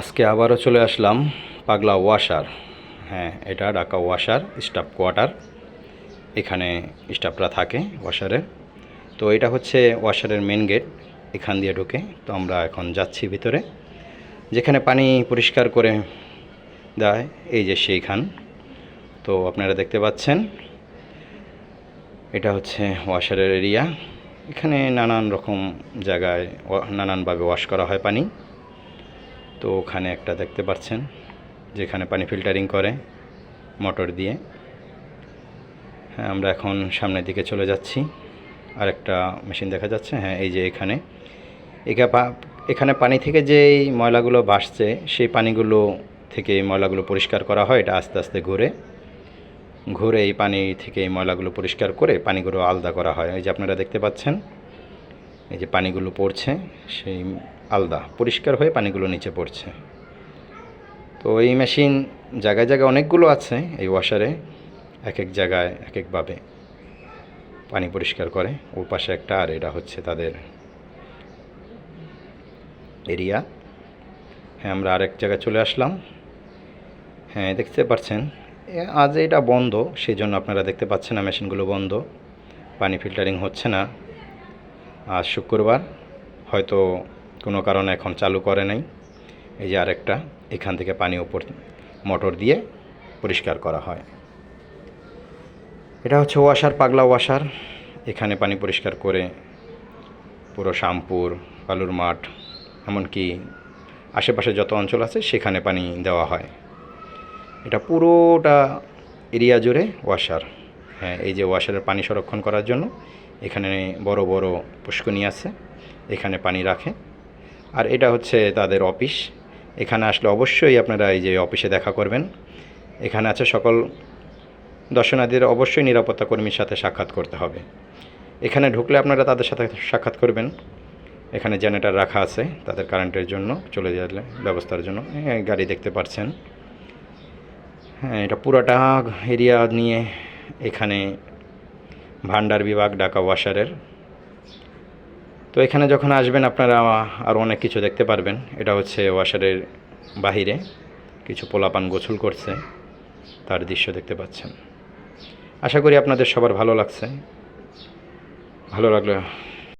আজকে আবারও চলে আসলাম পাগলা ওয়াশার। হ্যাঁ এটা ঢাকা ওয়াশার স্টাফ কোয়ার্টার। এখানে স্টাফরা থাকে ওয়াশারের তো এটা হচ্ছে ওয়াশারের মেন গেট, এখান দিয়ে ঢুকে। তো আমরা এখন যাচ্ছি ভিতরে। যেখানে পানি পরিষ্কার করে দেয়, এই যে সেইখান। তো আপনারা দেখতে পাচ্ছেন, এটা হচ্ছে ওয়াশারের এরিয়া। এখানে নানান রকম জায়গায় নানানভাবে ওয়াশ করা হয় পানি। তো ওখানে একটা দেখতে পাচ্ছেন, যেখানে পানি ফিল্টারিং করে মোটর দিয়ে। হ্যাঁ আমরা এখন সামনের দিকে চলে যাচ্ছি। আর একটা মেশিন দেখা যাচ্ছে হ্যাঁ এই যে এখানে। এখা এখানে পানি থেকে যেই ময়লাগুলো ভাসছে সেই পানিগুলো থেকে ময়লাগুলো পরিষ্কার করা হয়, এটা আস্তে আস্তে ঘুরে। ঘুরে এই পানি থেকে এই ময়লাগুলো পরিষ্কার করে পানিগুলো আলাদা করা হয়। এই যে আপনারা দেখতে পাচ্ছেন, এই যে পানিগুলো পড়ছে, সেই আলাদা, পরিষ্কার হয়ে পানিগুলো নিচে পড়ছে। তো এই মেশিন জায়গায় জায়গায় অনেকগুলো আছে এই ওয়াশারে এক এক জায়গায় এক একভাবে পানি পরিষ্কার করে। ও পাশে একটা, আর এটা হচ্ছে তাদের এরিয়া হ্যাঁ আমরা আরেক জায়গায় চলে আসলাম। হ্যাঁ দেখতে পাচ্ছেন আজ এটা বন্ধ সেই জন্য আপনারা দেখতে পাচ্ছেন না মেশিনগুলো বন্ধ। পানি ফিল্টারিং হচ্ছে না। আজ শুক্রবার, হয়তো কোনো কারণে এখন চালু করে নাই। এই যে আরেকটা, এখান থেকে পানি উপর মোটর দিয়ে পরিষ্কার করা হয়। এটা হচ্ছে ওয়াশার পাগলা ওয়াশার এখানে পানি পরিষ্কার করে পুরো শ্যামপুর কালুর মাঠ এমনকি আশেপাশে যত অঞ্চল আছে, সেখানে পানি দেওয়া হয়। এটা পুরোটা এরিয়া জুড়ে ওয়াশার হ্যাঁ এই যে ওয়াশারের পানি সংরক্ষণ করার জন্য এখানে বড় বড় পুষ্কনি আছে। এখানে পানি রাখে। আর এটা হচ্ছে তাদের অফিস। এখানে আসলে অবশ্যই আপনারা এই যে অফিসে দেখা করবেন। এখানে আছে সকল দর্শনার্থীদের অবশ্যই নিরাপত্তা কর্মীর সাথে সাক্ষাৎ করতে হবে। এখানে ঢুকলে আপনারা তাদের সাথে সাক্ষাৎ করবেন। এখানে জেনারেটার রাখা আছে তাদের কারেন্টের জন্য চলে গেলে ব্যবস্থার জন্য। হ্যাঁ, গাড়ি দেখতে পাচ্ছেন হ্যাঁ এটা পুরোটা এরিয়া নিয়ে এখানে ভান্ডার বিভাগ ঢাকা ওয়াশারের তো এখানে যখন আসবেন আপনারা আরও অনেক কিছু দেখতে পারবেন। এটা হচ্ছে ওয়াশারের বাহিরে কিছু পোলাপান গোছল করছে, তার দৃশ্য দেখতে পাচ্ছেন। আশা করি আপনাদের সবার ভালো লাগছে। ভালো লাগলে